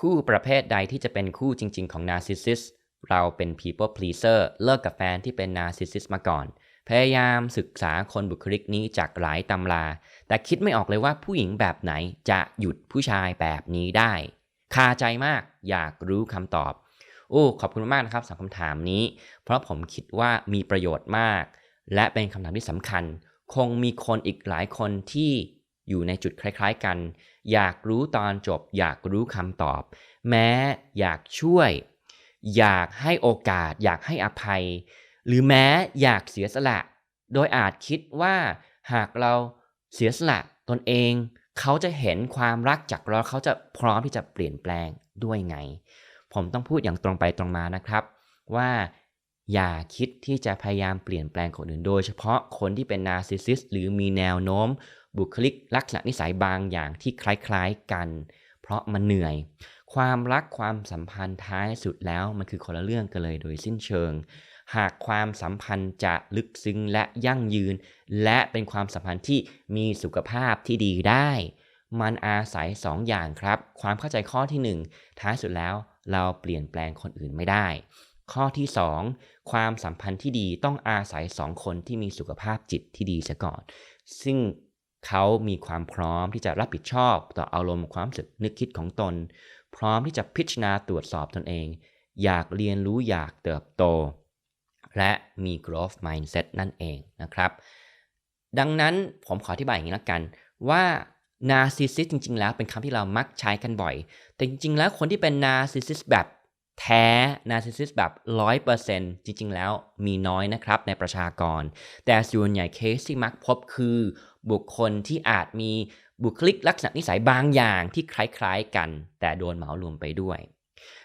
คู่ประเภทใดที่จะเป็นคู่จริง ๆ ของ narcissist เราเป็น people pleaser เลิกกับแฟนที่เป็น narcissist มาก่อน พยายามศึกษาคนบุคลิกนี้จากหลายตำรา แต่คิดไม่ออกเลยว่าผู้หญิงแบบไหนจะหยุดผู้ชายแบบนี้ได้ คาใจมากอยากรู้คำตอบ โอ้ ขอบคุณมากนะครับสำหรับคำถามนี้ เพราะผมคิดว่ามีประโยชน์มาก และเป็นคำถามที่สำคัญ คงมีคนอีกหลายคนที่ อยู่ในจุดคล้ายๆกัน อยากรู้ตอนจบ อยากรู้คำตอบ แม้อยากช่วย อยากให้โอกาส อยากให้อภัย หรือแม้อยากเสียสละ โดยอาจคิดว่าหากเราเสียสละตนเอง เขาจะเห็นความรักจากเราเขาจะพร้อมที่จะเปลี่ยนแปลงด้วยไง ผมต้องพูดอย่างตรงไปตรงมานะครับ ว่าอย่าคิดที่จะพยายามเปลี่ยนแปลงคนอื่นโดยเฉพาะคนที่เป็นนาร์ซิสซิสหรือมีแนวโน้ม บุคลิกลักษณะนิสัยบางอย่างที่คล้ายๆกัน เพราะมันเหนื่อย ความรักความสัมพันธ์ท้ายสุดแล้วมันคือคนละเรื่องกันเลยโดยสิ้นเชิง หากความสัมพันธ์จะลึกซึ้งและยั่งยืน และเป็นความสัมพันธ์ที่มีสุขภาพที่ดีได้ มันอาศัย2ออย่างครับ ความเข้าใจข้อที่ 1 ท้ายสุดแล้วเราเปลี่ยนแปลงคนอื่นไม่ได้ข้อที่ 2 ความสัมพันธ์ที่ดีต้องอาศัยสองคนที่มีสุขภาพจิตที่ดีซะก่อน ซึ่ง เขามีความพร้อมที่จะรับผิดชอบต่ออารมณ์ความรู้สึกนึกคิดของตน พร้อมที่จะพิจารณาตรวจสอบตนเอง อยากเรียนรู้อยากเติบโต และมี growth mindset นั่นเองนะครับ ดังนั้นผมขออธิบายอย่างนี้ละกันว่า narcissist จริง ๆ แล้วเป็นคำที่เรามักใช้กันบ่อย แต่จริง ๆ แล้วคนที่เป็น narcissist แบบ แท้ narcissist แบบ 100%จริง ๆ แล้วมีน้อยนะครับในประชากร แต่ส่วนใหญ่เคสที่มักพบคือ บุคคลที่อาจมีบุคลิกลักษณะนิสัยบางอย่างที่คล้าย ๆ กัน แต่โดนเหมารวมไปด้วย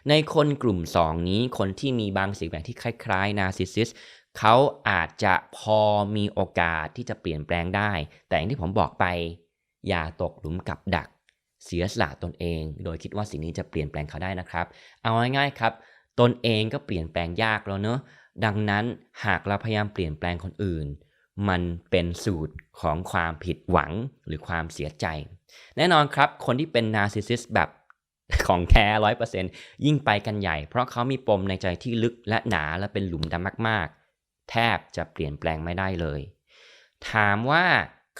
ในคนกลุ่ม 2 นี้คนที่มีบางสิ่งแบบที่คล้ายๆ narcissist เขาอาจจะพอมีโอกาสที่จะเปลี่ยนแปลงได้ แต่อย่างที่ผมบอกไป อย่าตกหลุมกับดัก เสียสละตนเอง โดยคิดว่าสิ่งนี้จะเปลี่ยนแปลงเขาได้นะครับ เอาง่ายๆครับ ตนเองก็เปลี่ยนแปลงยากแล้วเนอะดังนั้นหากเราพยายามเปลี่ยนแปลงคนอื่น มันเป็นสูตรของความผิดหวังหรือความเสียใจ แน่นอนครับ คนที่เป็นนาร์ซิสซิสแบบของแท้ร้อยเปอร์เซ็นยิ่งไปกันใหญ่ เพราะเขามีปมในใจที่ลึกและหนาและเป็นหลุมดำมากๆ แทบจะเปลี่ยนแปลงไม่ได้เลย ถามว่า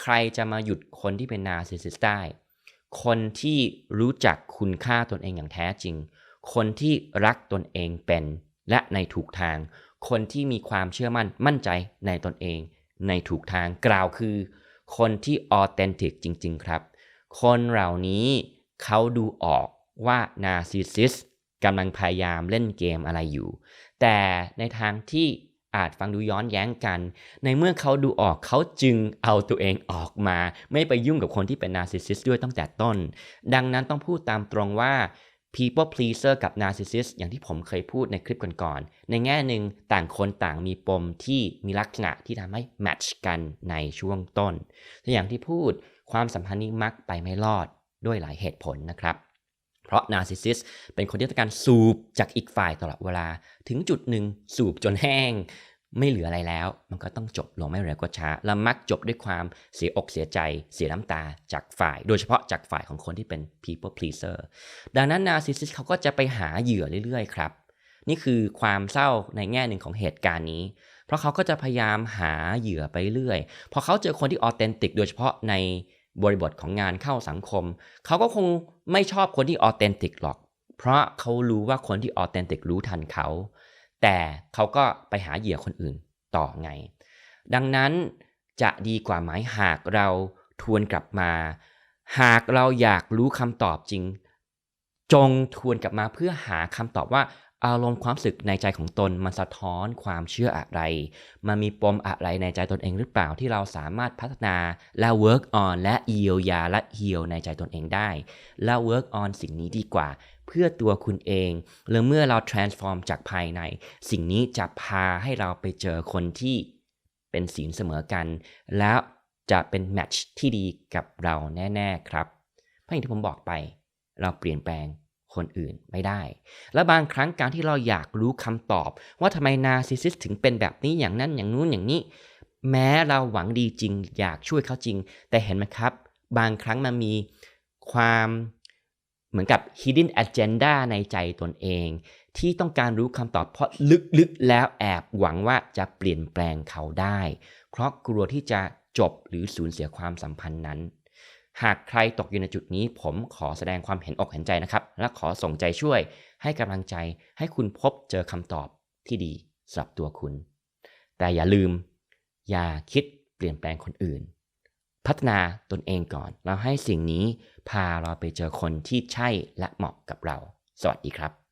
ใครจะมาหยุดคนที่เป็นนาร์ซิสซิสได้ คนที่รู้จักคุณค่าตนเองอย่างแท้จริง คนที่รักตนเองเป็น และในถูกทาง คนที่มีความเชื่อมั่นมั่นใจในตนเอง ในถูกทางกล่าวคือ คนที่ออเทนติกจริง ๆ ครับ คนเหล่านี้เขาดูออกว่านาซิสซิสกำลังพยายามเล่นเกมอะไรอยู่ แต่ในทางที่ อาจฟังดูย้อนแย้งกัน ในเมื่อเขาดูออกเขาจึงเอาตัวเองออกมา ไม่ไปยุ่งกับคนที่เป็นนาร์ซิสซิสด้วยตั้งแต่ต้น ดังนั้นต้องพูดตามตรงว่า people pleaser กับ narcissist อย่างที่ผมเคยพูดในคลิปก่อนๆ ในแง่หนึ่งต่างคนต่างมีปมที่มีลักษณะที่ทำให้แมทช์กันในช่วงต้นแต่อย่างที่พูดความสัมพันธ์นี้มักไปไม่รอดด้วยหลายเหตุผลนะครับ เพราะ narcissist เป็นคนที่ต้องการสูบจากอีกฝ่ายตลอดเวลา ถึงจุดหนึ่งสูบจนแห้ง ไม่เหลืออะไรแล้ว มันก็ต้องจบลงไม่เร็วก็ช้า และมักจบด้วยความเสียอกเสียใจ เสียน้ำตาจากฝ่าย โดยเฉพาะจากฝ่ายของคนที่เป็น people pleaser ดังนั้น narcissist เขาก็จะไปหาเหยื่อเรื่อยๆครับ นี่คือความเศร้าในแง่หนึ่งของเหตุการณ์นี้เพราะเขาก็จะพยายามหาเหยื่อไปเรื่อย พอเขาเจอคนที่ออเทนติกโดยเฉพาะใน บริบทของงานเข้าสังคม เขาก็คงไม่ชอบคนที่ออเทนติกหรอก เพราะเขารู้ว่าคนที่ออเทนติกรู้ทันเขา แต่เขาก็ไปหาเหยื่อคนอื่นต่อไง ดังนั้นจะดีกว่าไหมหากเราทวนกลับมา หากเราอยากรู้คำตอบจริง จงทวนกลับมาเพื่อหาคำตอบว่า อารมณ์ความสึกในใจของตนมันสะท้อนความเชื่ออะไร มันมีปมอะไรในใจตนเองหรือเปล่าที่เราสามารถพัฒนาและ work on และเยียวยาและ heal ในใจตนเองได้ และ work on สิ่งนี้ดีกว่า เพื่อตัวคุณเองแล้วเมื่อเรา transform จากภายใน สิ่งนี้จะพาให้เราไปเจอคนที่เป็นศีลเสมอกัน แล้วจะเป็นแมทช์ที่ดีกับเราแน่ ๆ ครับเพราะอย่างที่ผมบอกไป เราเปลี่ยนแปลง คนอื่นไม่ได้ และบางครั้งการที่เราอยากรู้คำตอบ ว่าทำไมนาซิสซิสถึงเป็นแบบนี้อย่างนั้นอย่างนู้นอย่างนี้ แม้เราหวังดีจริง อยากช่วยเขาจริง แต่เห็นไหมครับ บางครั้งมันมีความเหมือนกับ hidden agenda ในใจตนเอง ที่ต้องการรู้คำตอบเพราะลึกๆแล้วแอบหวังว่าจะเปลี่ยนแปลงเขาได้ เพราะกลัวที่จะจบหรือสูญเสียความสัมพันธ์นั้น หากใครตกอยู่ในจุดนี้ ผมขอแสดงความเห็นอกเห็นใจนะครับ และขอส่งใจช่วย ให้กำลังใจให้คุณพบเจอคำตอบที่ดีสำหรับตัวคุณ แต่อย่าลืม อย่าคิดเปลี่ยนแปลงคนอื่น พัฒนาตนเองก่อน แล้วให้สิ่งนี้พาเราไปเจอคนที่ใช่และเหมาะกับเรา สวัสดีครับ